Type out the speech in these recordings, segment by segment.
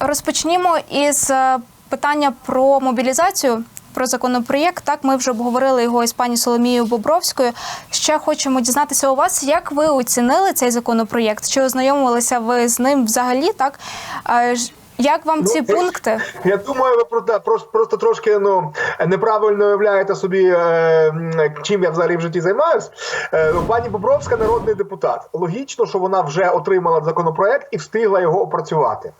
Розпочнімо із е, питання про мобілізацію. Про законопроєкт так ми вже обговорили його із пані Соломією Бобровською. Ще хочемо дізнатися у вас, як ви оцінили цей законопроєкт? Чи ознайомилися ви з ним взагалі? Так як вам ці Ну, пункти? Я думаю, ви просто, просто, просто трошки ну, неправильно уявляєте собі, е, чим я взагалі в житті займаюсь. Е, ну, пані Бобровська народний депутат. Логічно, що вона вже отримала законопроект і встигла його опрацювати.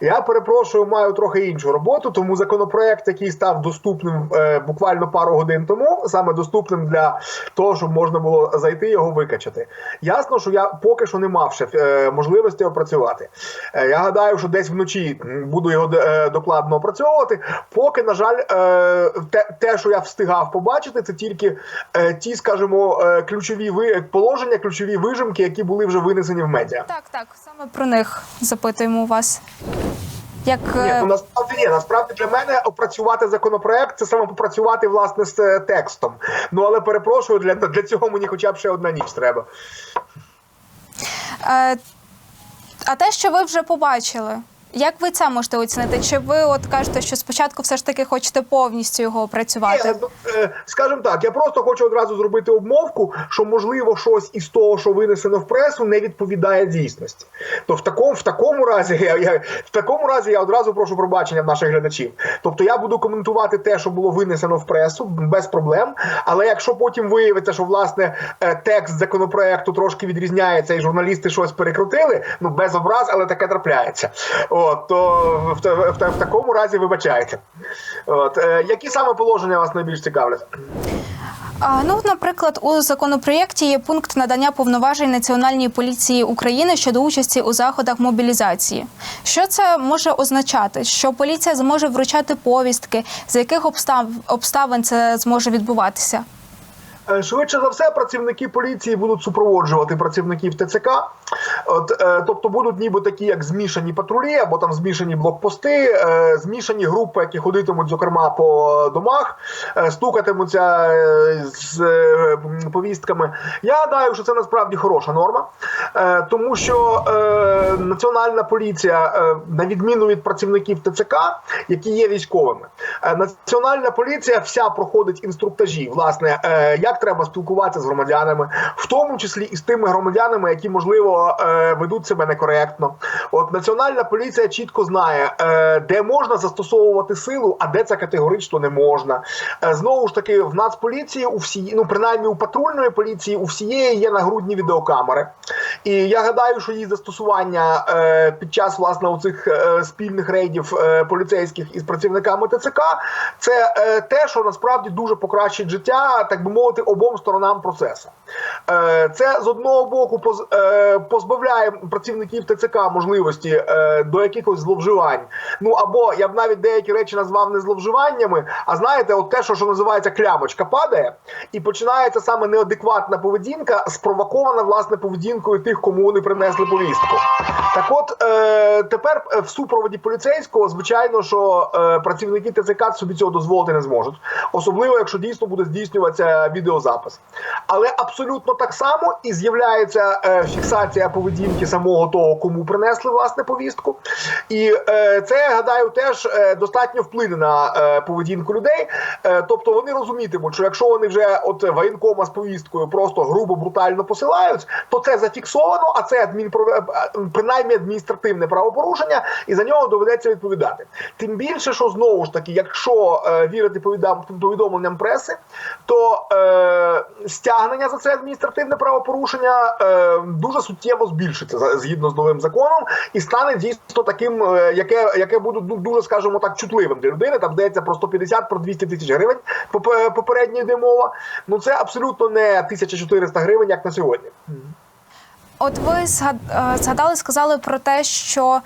Я перепрошую, маю трохи іншу роботу, тому законопроект, який став доступним е, буквально пару годин тому, саме доступним для того, щоб можна було зайти його викачати. Ясно, що я поки що не мав ще е, можливості опрацювати. Е, я гадаю, що десь вночі буду його е, докладно опрацьовувати. Поки, на жаль, е, те, те, що я встигав побачити, це тільки е, ті, скажімо, е, ключові ви положення, ключові вижимки, які були вже винесені в медіа. Так, так, саме про них запитуємо у вас. Як Ні, е, ну насправді ні. Насправді для мене опрацювати законопроект це саме попрацювати власне з е, текстом. Ну але перепрошую, для, для цього мені хоча б ще одна ніч треба. А, а те, що ви вже побачили, як ви це можете оцінити? Чи ви от кажете, що спочатку все ж таки хочете повністю його опрацювати? Ну, е, скажімо так, я просто хочу одразу зробити обмовку, що можливо щось із того, що винесено в пресу, не відповідає дійсності. То в такому, в такому разі я, я в такому разі я одразу прошу пробачення в наших глядачів. Тобто я буду коментувати те, що було винесено в пресу, без проблем. Але якщо потім виявиться, що власне е, текст законопроекту трошки відрізняється, і журналісти щось перекрутили, ну без образ, але таке трапляється. От то в, та- в, в такому разі вибачайте. От е, які саме положення вас найбільш цікавлять? Ну, наприклад, у законопроєкті є пункт надання повноважень Національній поліції України щодо участі у заходах мобілізації. Що це може означати? Що поліція зможе вручати повістки, за яких обстав... обставин це зможе відбуватися? Е, Швидше за все, працівники поліції будуть супроводжувати працівників ТЦК. От, е, тобто будуть ніби такі, як змішані патрулі, або там змішані блокпости, е, змішані групи, які ходитимуть, зокрема, по домах, е, стукатимуться е, з е, повістками. Я гадаю, що це насправді хороша норма, е, тому що е, національна поліція, е, на відміну від працівників ТЦК, які є військовими, е, національна поліція вся проходить інструктажі, власне, е, як треба спілкуватися з громадянами, в тому числі і з тими громадянами, які можливо е, ведуть себе некоректно. От національна поліція чітко знає, е, де можна застосовувати силу, а де це категорично не можна. Е, Знову ж таки, в нацполіції у всі, ну принаймні у патрульної поліції у всієї є нагрудні відеокамери. І я гадаю, що її застосування під час власне оцих е, спільних рейдів поліцейських із працівниками ТЦК це те, що насправді дуже покращить життя, так би мовити, обом сторонам процесу. Е, це з одного боку е, позбавляє працівників ТЦК можливості е, до якихось зловживань. Ну або я б навіть деякі речі назвав не зловживаннями, а знаєте, от те, що, що називається клямочка, падає, і починається саме неадекватна поведінка, спровокована власне поведінкою тих, кому вони принесли повістку. Так от тепер в супроводі поліцейського, звичайно, що працівники ТЦК собі цього дозволити не зможуть, особливо якщо дійсно буде здійснюватися відеозапис. Але абсолютно так само і з'являється е, фіксація поведінки самого того, кому принесли власне повістку. І е, це я гадаю теж е, достатньо вплине на е, поведінку людей. Е, тобто вони розумітимуть, що якщо вони вже от воєнкома з повісткою просто грубо брутально посилають, то це зафіксовано, а це адмінпро... е, принаймні адміністративне правопорушення, і за нього доведеться відповідати. Тим більше, що знову ж таки, якщо е, вірити повідомленням преси, то е, стягнення за це адміністративне правопорушення е, дуже суттєво збільшиться згідно з новим законом, і стане дійсно таким, е, яке, яке буде ну, дуже, скажімо так, чутливим для людини. Там здається про 150 про 200 тисяч гривень поп- попередньо йде мова. Ну це абсолютно не 1400 гривень, як на сьогодні. От ви е, згадали, сказали про те, що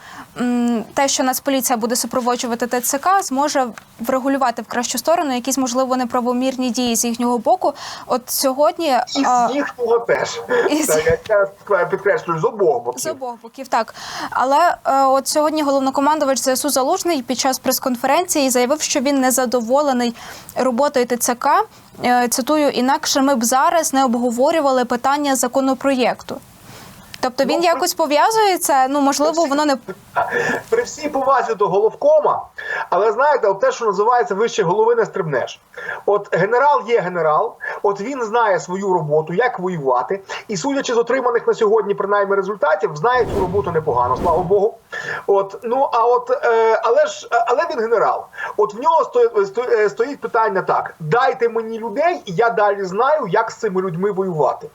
те, що Нацполіція буде супроводжувати ТЦК, зможе врегулювати в кращу сторону якісь можливо неправомірні дії з їхнього боку. От сьогодні І з їхнього теж. і Так, я підкреслюю, з обох боків. з обох боків, так але е, от сьогодні головнокомандувач ЗСУ Залужний під час прес-конференції заявив, що він не задоволений роботою ТЦК. Е, Цитую, інакше ми б зараз не обговорювали питання законопроєкту. Тобто він Ну, якось пов'язується. Ну можливо, воно не При всій повазі до головкома, але знаєте, от те, що називається вище голови, не стрибнеш. От генерал є генерал, от він знає свою роботу, як воювати, і судячи з отриманих на сьогодні, принаймні результатів, знає цю роботу непогано, слава Богу. От ну а от е, але ж але він генерал. От в нього сто, сто, е, стоїть питання так: дайте мені людей, і я далі знаю, як з цими людьми воювати.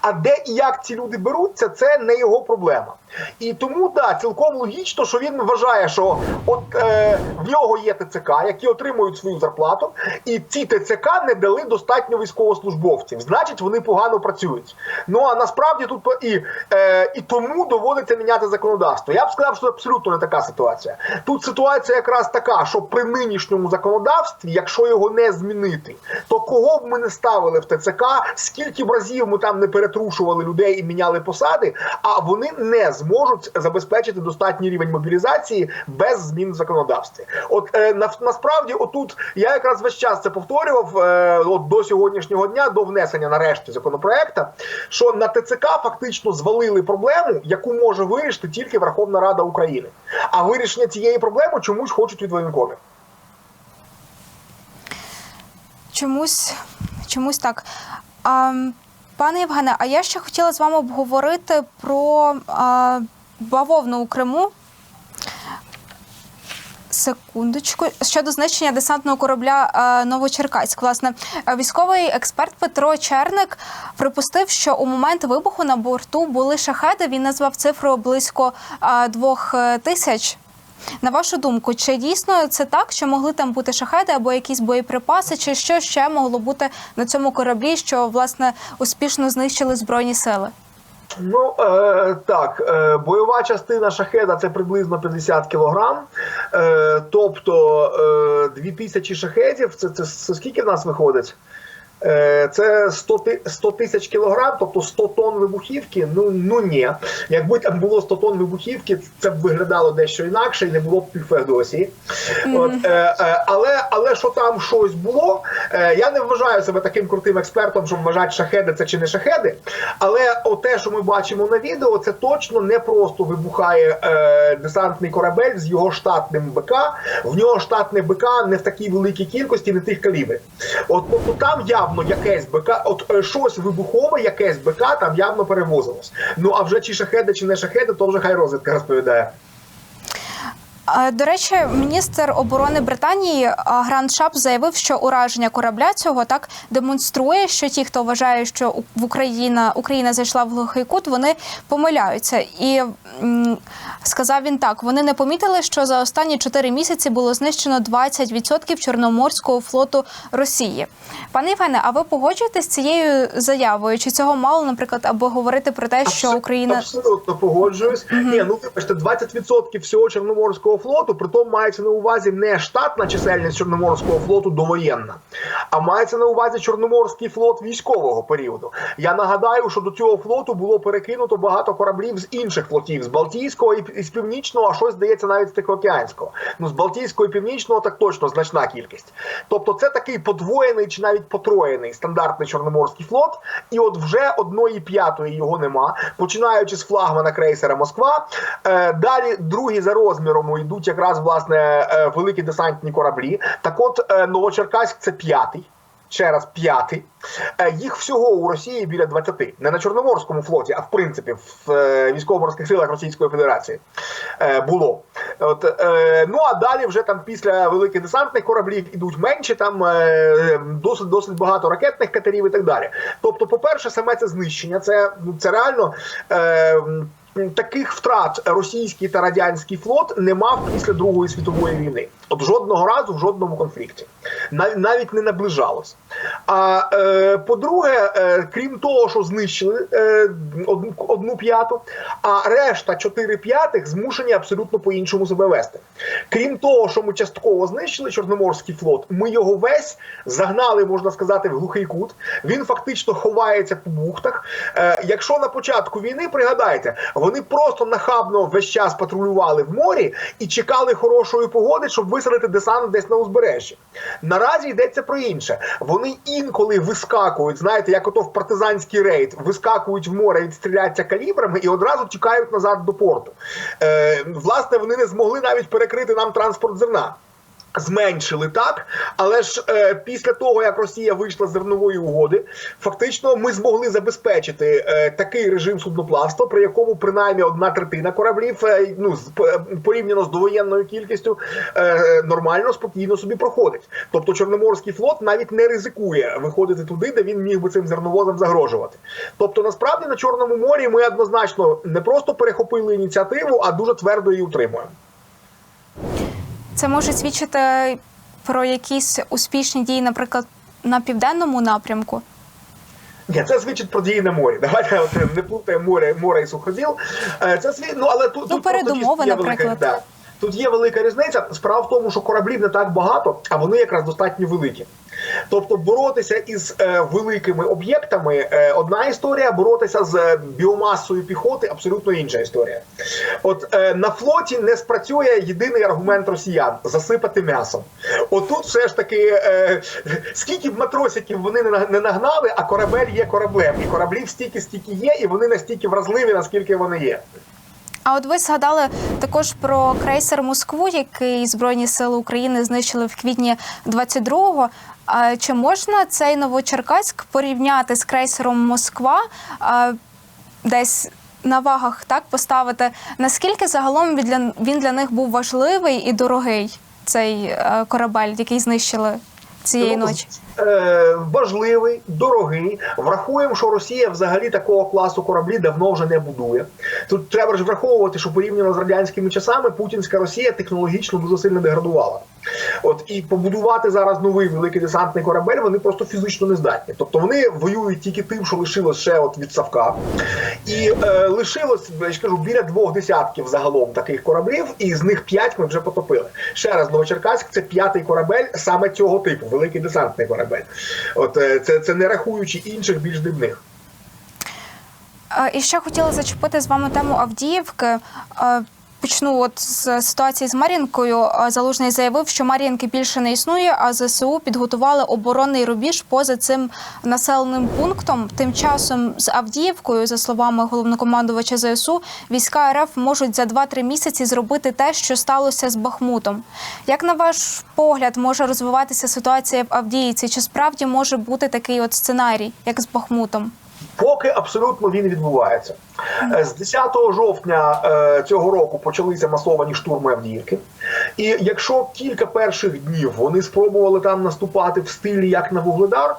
А де і як ці люди беруться, це не його проблема. І тому да, цілком логічно, що він вважає, що от е, в нього є ТЦК, які отримують свою зарплату, і ці ТЦК не дали достатньо військовослужбовців. Значить, вони погано працюють. Ну а насправді тут і, е, і тому доводиться міняти законодавство. Я б сказав, що абсолютно не така ситуація. Тут ситуація якраз така, що при нинішньому законодавстві, якщо його не змінити, то кого б ми не ставили в ТЦК, скільки б разів ми там не перетрушували людей і міняли посади, а вони не зможуть забезпечити достатній рівень мобілізації без змін в законодавстві. От е, на, насправді, отут я якраз весь час це повторював е, от до сьогоднішнього дня, до внесення нарешті законопроекта, що на ТЦК фактично звалили проблему, яку може вирішити тільки Верховна Рада України. А вирішення цієї проблеми чомусь хочуть від воєнкомів. чомусь, чомусь так. А, пане Євгене, а я ще хотіла з вами обговорити про а, бавовну у Криму. Секундочку щодо знищення десантного корабля Новочеркаськ. Власне, військовий експерт Петро Черник припустив, що у момент вибуху на борту були шахеди. Він назвав цифру близько двох е, тисяч. На вашу думку, чи дійсно це так, що могли там бути шахеди або якісь боєприпаси, чи що ще могло бути на цьому кораблі, що власне успішно знищили збройні сили? Ну е, так, е, бойова частина шахеда це приблизно 50 кілограм. Е, тобто е, 2000 шахедів, це, це, це скільки в нас виходить? Е, Це 100 100 тисяч кілограм, тобто 100 тонн вибухівки. Ну ну ні. Якби там було 100 тонн вибухівки, це б виглядало дещо інакше і не було б півфеодосії. От, е, е, але, але що там щось було, я не вважаю себе таким крутим експертом, щоб вважати шахеди це чи не шахеди. Але те, що ми бачимо на відео, це точно не просто вибухає десантний корабель з його штатним БК. В нього штатний БК не в такій великій кількості, не тих калібрів. От тобто там явно якесь БК, от е, щось вибухове, якесь БК там явно перевозилось. Ну а вже чи шахеди, чи не шахеди, то вже хай розвідка розповідає. До речі, міністр оборони Британії Грант Шап заявив, що ураження корабля цього так демонструє, що ті, хто вважає, що в Україна Україна зайшла в глухий кут, вони помиляються. І сказав він так: вони не помітили, що за останні чотири місяці було знищено 20% Чорноморського флоту Росії. Пане Євгене, а ви погоджуєтесь з цією заявою? Чи цього мало, наприклад, аби говорити про те, що Україна абсолютно погоджуюсь. Ні, ну вибачте, 20% всього Чорноморського флоту, притом мається на увазі не штатна чисельність Чорноморського флоту довоєнна, а мається на увазі Чорноморський флот військового періоду. Я нагадаю, що до цього флоту було перекинуто багато кораблів з інших флотів, з Балтійського і з Північного, а щось здається навіть з Тихоокеанського. Ну з Балтійського і Північного так точно значна кількість. Тобто, це такий подвоєний чи навіть потроєний стандартний Чорноморський флот, і от вже одної п'ятої його нема, починаючи з флагмана крейсера Москва. Е, далі другі за розміром йдуть якраз власне е, великі десантні кораблі. Так от е, Новочеркаськ це п'ятий. Ще раз п'ятий. Е, Їх всього у Росії біля 20. Не на Чорноморському флоті, а в принципі в військово-морських силах Російської Федерації було. От, ну а далі вже там після великих десантних кораблів ідуть менші, там досить досить багато ракетних катерів і так далі. Тобто, по-перше, саме це знищення, це, це реально. Таких втрат російський та радянський флот не мав після Другої світової війни. От жодного разу в жодному конфлікті. Нав- навіть не наближалось. А е, по-друге, е, крім того, що знищили е, одну, одну п'яту, а решта чотири п'ятих змушені абсолютно по-іншому себе вести. Крім того, що ми частково знищили Чорноморський флот, ми його весь загнали, можна сказати, в глухий кут. Він фактично ховається по бухтах. Е, якщо на початку війни пригадайте, вони просто нахабно весь час патрулювали в морі і чекали хорошої погоди, щоб висадити десант десь на узбережжі. Наразі йдеться про інше. Інколи вискакують, знаєте, як ото в партизанський рейд, вискакують в море, відстріляться калібрами і одразу тікають назад до порту. Е, власне, вони не змогли навіть перекрити нам транспорт зерна. Зменшили так, але ж е, після того як Росія вийшла з зернової угоди, фактично ми змогли забезпечити е, такий режим судноплавства, при якому принаймні одна третина кораблів, е, ну з порівняно з довоєнною кількістю, е, нормально спокійно собі проходить. Тобто Чорноморський флот навіть не ризикує виходити туди, де він міг би цим зерновозам загрожувати. Тобто, насправді на Чорному морі ми однозначно не просто перехопили ініціативу, а дуже твердо її утримуємо. Це може свідчити про якісь успішні дії, наприклад, на південному напрямку. Ні, це свідчить про дії на морі. Давайте от, не плутаємо море, море і суходіл. Е, Це свід... ну, але тут, Ну, тут передумови, є велика- да. Тут є велика різниця. Справа в тому, що кораблів не так багато, а вони якраз достатньо великі. Тобто боротися із е, великими об'єктами е, одна історія, боротися з е, біомасою піхоти абсолютно інша історія. От е, на флоті не спрацює єдиний аргумент росіян засипати м'ясом. Отут все ж таки, е, скільки б матросиків вони не на- не нагнали, а корабель є кораблем. І кораблів стільки, стільки є, і вони настільки вразливі, наскільки вони є. А от ви згадали також про крейсер Москву, який Збройні сили України знищили в квітні 22-го. А чи можна цей Новочеркаськ порівняти з крейсером Москва? Десь на вагах так поставити. Наскільки загалом він для, він для них був важливий і дорогий цей е, корабель, який знищили цієї Ну, ночі? Е, важливий, дорогий. Врахуємо, що Росія взагалі такого класу кораблі давно вже не будує. Тут треба ж враховувати, що порівняно з радянськими часами путінська Росія технологічно дуже сильно деградувала. От і побудувати зараз новий великий десантний корабель вони просто фізично не здатні. Тобто вони воюють тільки тим, що лишилось ще от від Савка, і е, лишилось я ж кажу біля двох десятків загалом таких кораблів, і з них п'ять ми вже потопили. Ще раз Новочеркаськ це п'ятий корабель саме цього типу, великий десантний корабель. От е, це, це не рахуючи інших більш дрібних. Е, І ще хотіла зачепити з вами тему Авдіївки. Почну от з ситуації з Мар'їнкою. Залужний заявив, що Мар'їнки більше не існує, а ЗСУ підготували оборонний рубіж поза цим населеним пунктом. Тим часом з Авдіївкою, за словами головнокомандувача ЗСУ, війська РФ можуть за 2-3 місяці зробити те, що сталося з Бахмутом. Як на ваш погляд може розвиватися ситуація в Авдіївці? Чи справді може бути такий от сценарій, як з Бахмутом? Поки абсолютно він відбувається. Е, З 10 жовтня е, цього року почалися масовані штурми Авдіївки. І якщо кілька перших днів вони спробували там наступати в стилі як на Вугледар,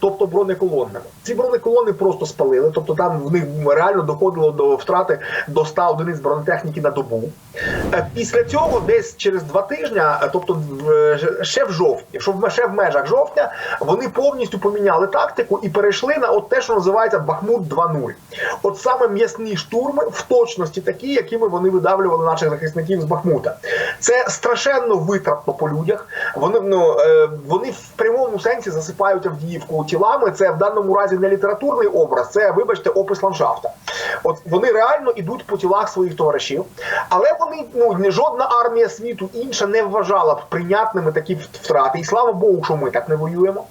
тобто бронеколонними, ці бронеколони просто спалили, тобто там в них реально доходило до втрати до 100 одиниць бронетехніки на добу. Е, Після цього, десь через два тижні, е, тобто в- ще в жовтні, що в ще в межах жовтня, вони повністю поміняли тактику і перейшли на от те, що називається Бахмут 2.0. От саме м'ясні штурми в точності такі, якими вони видавлювали наших захисників з Бахмута. Це страшенно витратно по людях. Вони ну е, вони в прямому сенсі засипають Авдіївку тілами. Це в даному разі не літературний образ, це вибачте опис ландшафта. От вони реально ідуть по тілах своїх товаришів, але вони ну ні- жодна армія світу інша не вважала б прийнятними такі втрати. І слава Богу, що ми так не воюємо.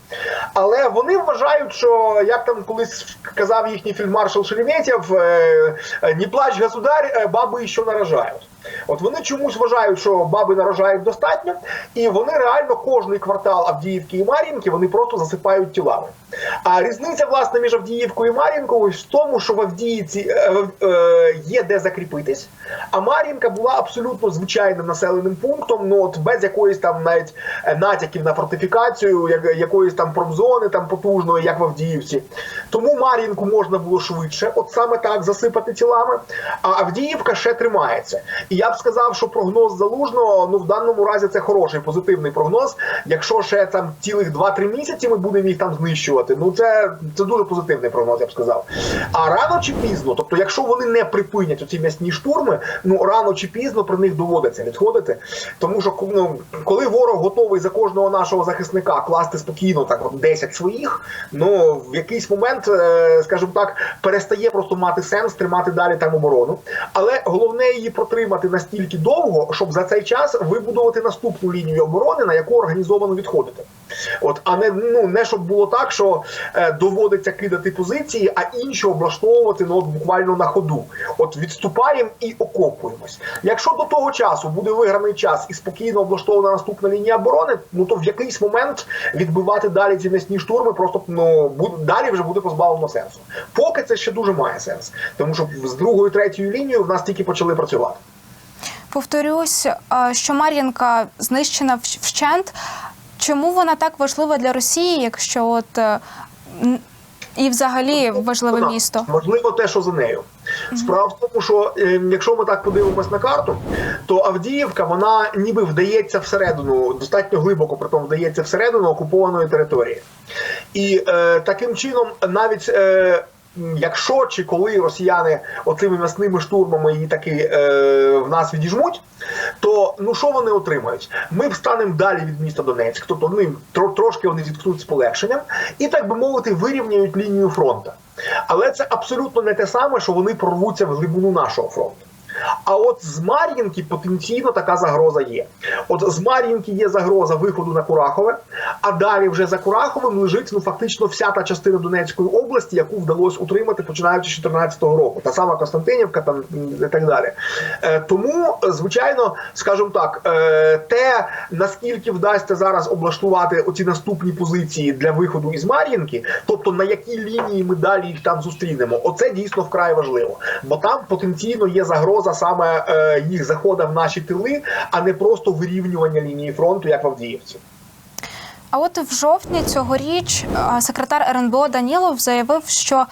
Але вони вважають, що як там колись казав їхній фільмаршал Шереметєв, е, не плач государь, е, баби ще наражають. От вони чомусь вважають, що баби наражають достатньо, і вони реально кожний квартал Авдіївки і Мар'їнки вони просто засипають тілами. А різниця власне між Авдіївкою і Мар'їнкою в тому, що в Авдіївці е, е, є де закріпитись, а Мар'їнка була абсолютно звичайним населеним пунктом, ну от без якоїсь там навіть е, натяків на фортифікацію, як, якоїсь там промзони там потужної, як в Авдіївці. Тому Мар'їнку можна було швидше, от саме так засипати тілами. А Авдіївка ще тримається. І я б сказав, що прогноз залужного ну в даному разі це хороший позитивний прогноз. Якщо ще там цілих 2-3 місяці ми будемо їх там знищувати, ну це, це дуже позитивний прогноз, я б сказав. А рано чи пізно, тобто, якщо вони не припинять оці м'ясні штурми, ну рано чи пізно про них доводиться відходити. Тому що ну, коли ворог готовий за кожного нашого захисника класти спокійно так от 10 своїх, ну в якийсь момент, е, скажімо так, перестає просто мати сенс тримати далі там оборону. Але головне її протримати стримати настільки довго, щоб за цей час вибудувати наступну лінію оборони, на яку організовано відходити. От, а не ну не щоб було так, що е, доводиться кидати позиції, а інші облаштовувати ну, от, буквально на ходу. От відступаємо і окопуємось. Якщо до того часу буде виграний час і спокійно облаштована наступна лінія оборони, ну то в якийсь момент відбивати далі ці несні штурми, просто ну буде далі вже буде позбавлено сенсу. Поки це ще дуже має сенс, тому що з другою третьою лінією в нас тільки почали працювати. Повторюсь, що Мар'їнка знищена вщент. Чому вона так важлива для Росії, якщо от е, і взагалі важливе Вона- місто? Можливо, те, що за нею. Справа в тому, що е, якщо ми так подивимось на карту, то Авдіївка вона ніби вдається всередину, достатньо глибоко при тому вдається всередину окупованої території. І е, таким чином, навіть е, якщо чи коли росіяни оцими м'ясними штурмами її таки е, в нас відіжмуть, то ну що вони отримають? Ми встанемо далі від міста Донецьк, тобто тро- трошки вони зіткнуть з полегшенням, і так би мовити, вирівняють лінію фронту. Але це абсолютно не те саме, що вони прорвуться в глибину нашого фронту. А от з Мар'їнки потенційно така загроза є. От з Мар'їнки є загроза виходу на Курахове, а далі вже за Кураховим лежить ну фактично вся та частина Донецької області, яку вдалося утримати починаючи з 2014 року. Та сама Константинівка там і так далі. Е, тому, звичайно, скажімо так, е, те наскільки вдасться зараз облаштувати оці наступні позиції для виходу із Мар'їнки, тобто на якій лінії ми далі їх там зустрінемо, оце дійсно вкрай важливо, бо там потенційно є загроза саме е, їх заходу в наші тили, а не просто вирівнювання лінії фронту, як в Авдіївці. А от в жовтні цьогоріч а, секретар РНБО Данілов заявив, що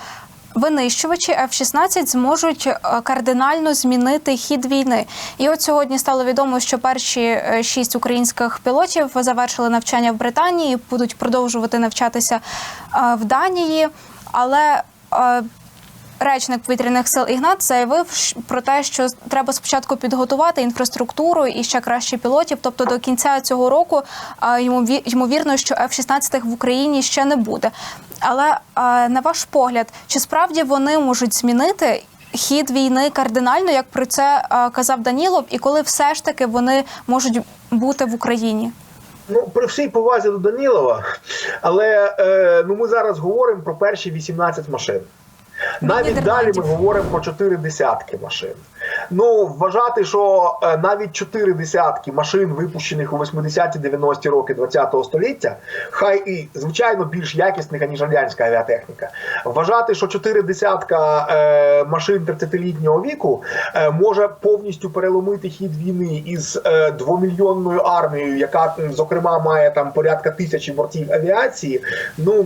винищувачі F-16 зможуть е, кардинально змінити хід війни. І от сьогодні стало відомо, що перші е, шість українських пілотів завершили навчання в Британії, будуть продовжувати навчатися е, в Данії, але е, Речник повітряних сил Ігнат заявив про те, що треба спочатку підготувати інфраструктуру і ще краще пілотів. Тобто до кінця цього року ймовірно, що F-16 в Україні ще не буде. Але на ваш погляд, чи справді вони можуть змінити хід війни кардинально, як про це казав Данілов, і коли все ж таки вони можуть бути в Україні? Ну, при всій повазі до Данілова, але е, ну ми зараз говоримо про перші 18 машин. Навіть далі ми говоримо про чотири десятки машин. Ну, вважати, що е, навіть чотири десятки машин, випущених у 80-90-ті роки ХХ століття, хай і звичайно більш якісних, ніж радянська авіатехніка. Вважати, що чотири десятка е, машин 30-літнього віку е, може повністю переломити хід війни із е, двомільйонною армією, яка зокрема має там порядка тисячі бортів авіації. Ну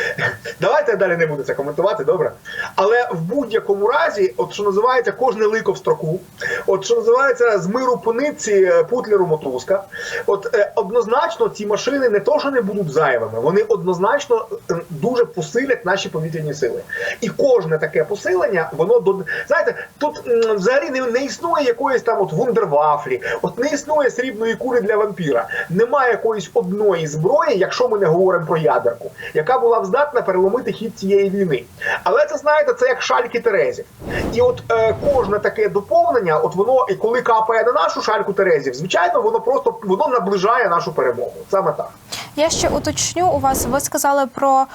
давайте далі не буду це коментувати, добре. Але в будь-якому разі, от що називається, кожне лико в строку, от що називається з миру по е, путлеру мотузка. От е, однозначно ці машини не то, що не будуть зайвими, вони однозначно е, дуже посилять наші повітряні сили. І кожне таке посилення, воно до знаєте, тут взагалі не, не існує якоїсь там от вундервафлі, от не існує срібної кулі для вампіра. Немає якоїсь одної зброї, якщо ми не говоримо про ядерку, яка була б здатна переломити хід цієї війни. Але це знаєте, це як шальки Терезів. І от е, кожне таке доповнення, от воно, і коли капає на нашу шальку Терезів, звичайно, воно просто воно наближає нашу перемогу. Саме так. Я ще уточню у вас. Ви сказали про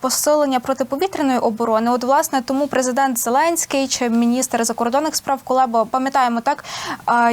посилення протиповітряної оборони. От власне тому президент Зеленський чи міністр закордонних справ Кулеба пам'ятаємо так,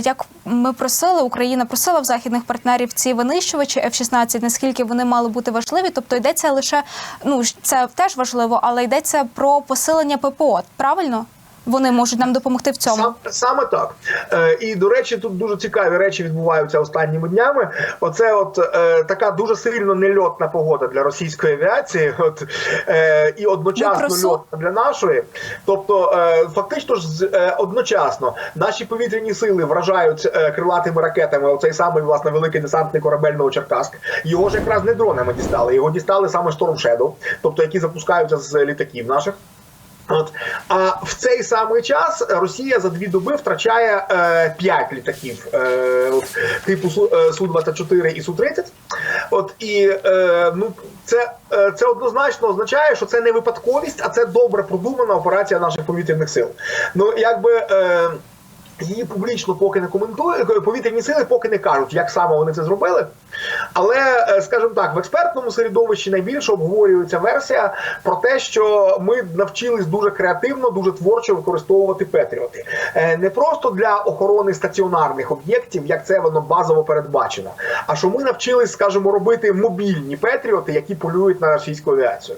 як ми просили, Україна просила в західних партнерів ці винищувачі F-16, наскільки вони мали бути важливі. Тобто йдеться лише ну це теж важливо, але йдеться про посилення ППО. Правильно? Вони можуть нам допомогти в цьому. Сам, саме так. Е, і до речі, тут дуже цікаві речі відбуваються останніми днями. Оце от е, така дуже сильно нельотна погода для російської авіації, от е, і одночасно льотна для нашої. Тобто, е, фактично ж е, одночасно наші повітряні сили вражають е, крилатими ракетами оцей самий власне великий десантний корабель Новочеркаськ. Його ж якраз не дронами дістали. Його дістали саме Storm Shadow, тобто які запускаються з літаків наших. От а в цей самий час Росія за дві доби втрачає е, 5 літаків е, типу Су 24 і Су 30 От і е, ну це, е, це однозначно означає, що це не випадковість, а це добре продумана операція наших повітряних сил. Ну якби. Е, Її публічно поки не коментують, повітряні сили поки не кажуть, як саме вони це зробили. Але, е, скажімо так, в експертному середовищі найбільше обговорюється версія про те, що ми навчились дуже креативно, дуже творчо використовувати Петріоти. Е, Не просто для охорони стаціонарних об'єктів, як це воно базово передбачено, а що ми навчились, скажімо, робити мобільні Петріоти, які полюють на російську авіацію.